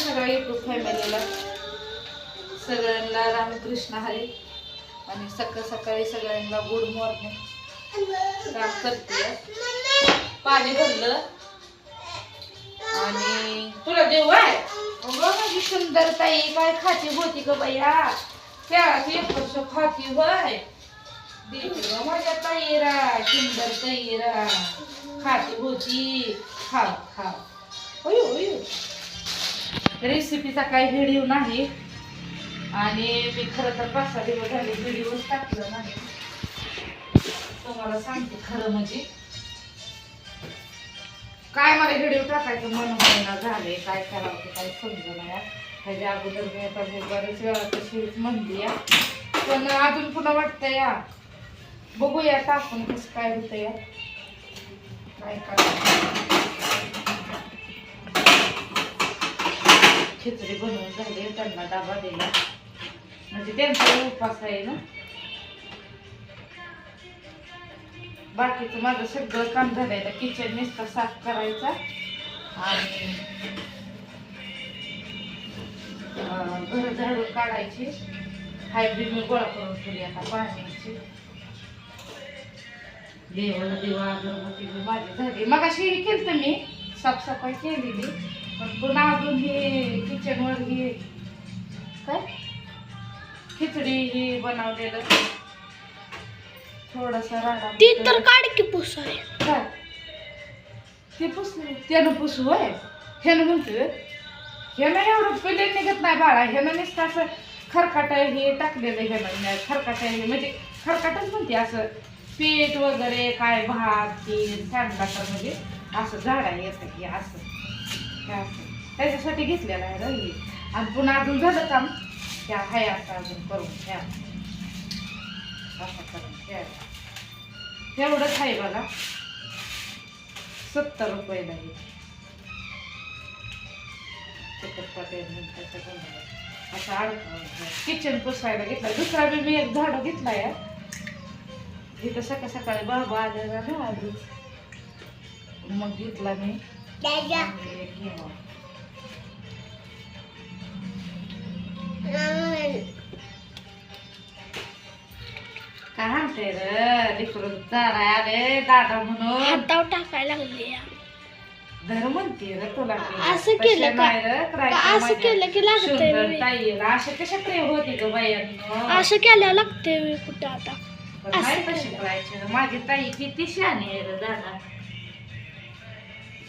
सगळ्या युट्यूब फॅमिलीला सगळ्यांना रामकृष्ण हरी. आणि सकाळ सकाळी सगळ्यांना गुड मॉर्निंग काम करते पाणी भरलं. आणि तुला देऊ आहे? माझी सुंदर ताई काय खाती होती ग बाया? त्या एक वर्ष खाती होय. देते माझ्या ताईरा सुंदर ताईरा खाती होती. खाव खाव. होय होय. रेसिपीचा काही व्हिडिओ नाही. आणि मी खरं तर पाच सहा दिवस झाले व्हिडिओच टाकलं नाही. तुम्हाला सांगते खरं म्हणजे. काय मला व्हिडिओ टाकायचं मन होईना झाले काय करावं ते काही समजलं नाही. ह्याच्या अगोदर मी आता बरेच वेळा तशीच म्हणली या पण अजून पुन्हा वाटतं या बघूया टाकून कसं काय होतं या काय करायचं खिचडी बनवून झाली त्यांना डबा दिला. म्हणजे त्यांचा उपास आहे ना? बाकीचं माझं सगळं काम झालंय. किचन नुसतं साफ करायचा आणि घर झाडून काढायची. हायब्रिड मी गोळा करून ठेवली आता पाण्याची. देवाला देवा अगरबत्ती माझी झाली. मग अशी केलं मी साफसफाई केलेली. पुन्हा अजून हे किचनवर हे काय? खिचडी हे बनवलेलं. थोडासा राडा ती तर काढ की पुसाय काय? ते पुसले त्यानं पुसू होय. ह्यानं म्हणतोय ह्यानं एवढं पहिले निघत नाही बाळा. ह्यानं नुसतं असं खरकाट हे टाकलेलं ह्यानं. खरकाट हे म्हणजे खरकाटच म्हणते असं. पीठ वगैरे काय भात तेल सांडलाटर म्हणजे असं झाडा येतं की असं. त्याच्यासाठी घेतलेलं आहे रे आणि पुन्हा अजून झालं काम. त्या हाय असं अजून करून घ्या असं करून घ्या तेवढंच आहे बघा. सत्तर रुपयाला हे असं अडकवून किचन पुसायला घेतला. दुसरा बी मी एक झाड घेतला या इथं सकाळ सकाळी बाबा आलेला ना आधीच मग घेतला मी. काय म्हणते चारा दादा म्हणून हातावर टाकायला लागली या. धर म्हणते र तुला मी. असं केलं का? नाही र करायचं असं माझ्या केलं की लागतंय सुंदर बी. ताईला. अशा कशा प्रेम होती ग बायांनो असं केल्यावर लागते मी कुठं आता पण नाही असं कशी केलं. करायची र. माझी ताई किती शहाणी आहे र दादा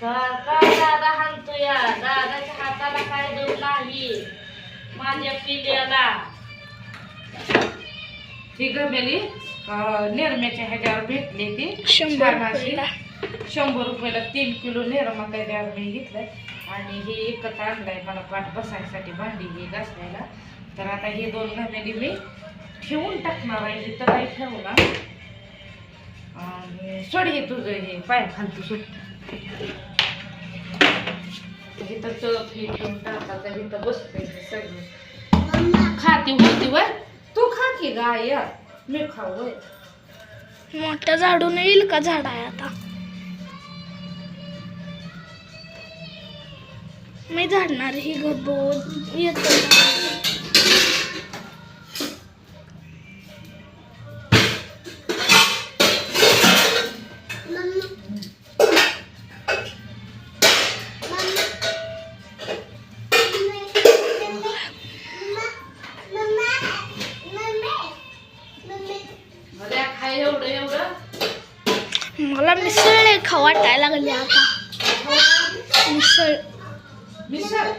काय दादा हाणतो या. दादाच्या हाताला काय देऊ नाही? माझ्या पिल्याला ती गमेली नेरम्याच्या ह्याच्यावर भेटली ती. शंभर शंभर रुपयाला तीन किलो नेरमा त्याच्यावर मी घेतलंय. आणि हे एकच आणलंय मला पाठ बसायसाठी भांडी हे घासायला. तर आता हे दोन घामेली मी ठेवून टाकणार आहे. इथं काही ठेवणार. आणि सोड हे तुझं हे पाय खालतं सुट हे ठेवून टाकायचं इथं बसतंय सगळं. खाती होती वय? तू खा की गाय मी खाऊ वय मोठं झाडून येईल का झाड आहे आता? मी झाडणार ही गब्बो येतो वाटायला लागली आता? मिसळ. मिसळ?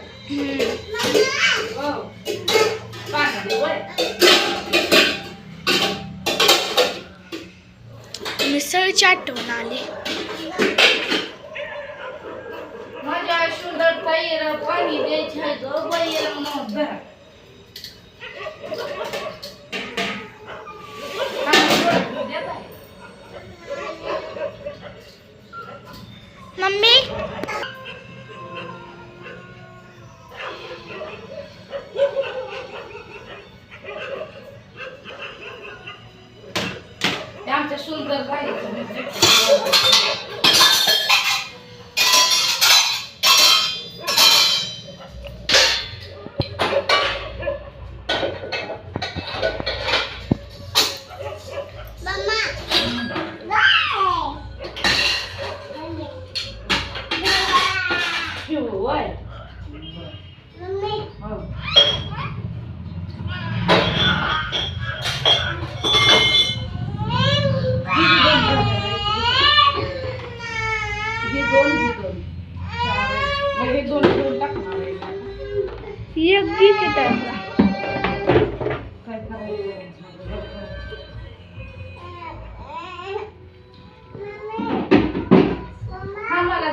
मिसळची आठवण आली. माझ्या सुंदर ताईला पाणी द्यायचं आहे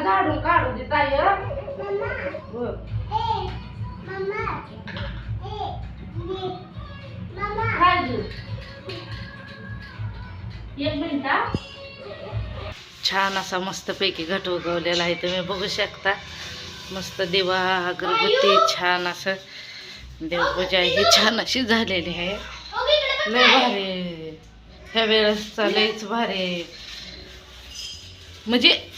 झाडून काढू दे ताई छान असा मस्तपैकी घट उगवलेला आहे. तुम्ही बघू शकता. मस्त दिवा अगरबत्ती छान असं देवपूजा ही छान अशी झालेली आहे. लय भारी. ह्या वेळेसचा लयच भारी. म्हणजे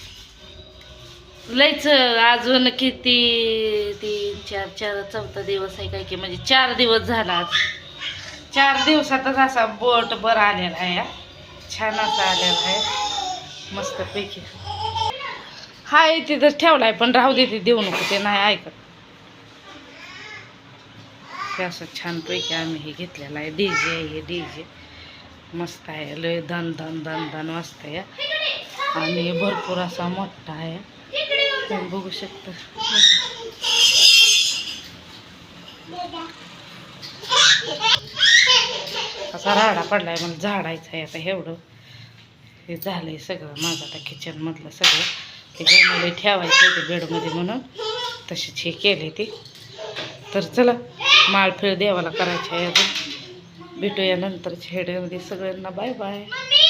लयच अजून किती तीन चार चार चौथा दिवस आहे काय की म्हणजे चार दिवस झाला आज. चार दिवसातच असा बोट बर आलेला आहे. छान असा आलेला आहे. मस्तपैकी. हाय ठेवला ठेवलाय पण राहू दे ते देऊ नको ते नाही ऐकत. ते असं छानपैकी आम्ही हे घेतलेलं आहे. डी जे हे डी जे मस्त आहे. लय धन धन धन धन मस्त आहे. आणि भरपूर असा मोठा आहे. तुम्ही बघू शकता. असा राडा पडलाय मला झाडायचं आहे आता एवढं. हे झालंय सगळं. माझं आता किचनमधलं सगळं. ते गमले ठेवायचं होते बेडमध्ये म्हणून. तशीच हे केले ते. तर चला. माळफेळ देवाला करायची आहे अजून. भेटूया नंतरच्या हेड्यामध्ये सगळ्यांना. Bye bye.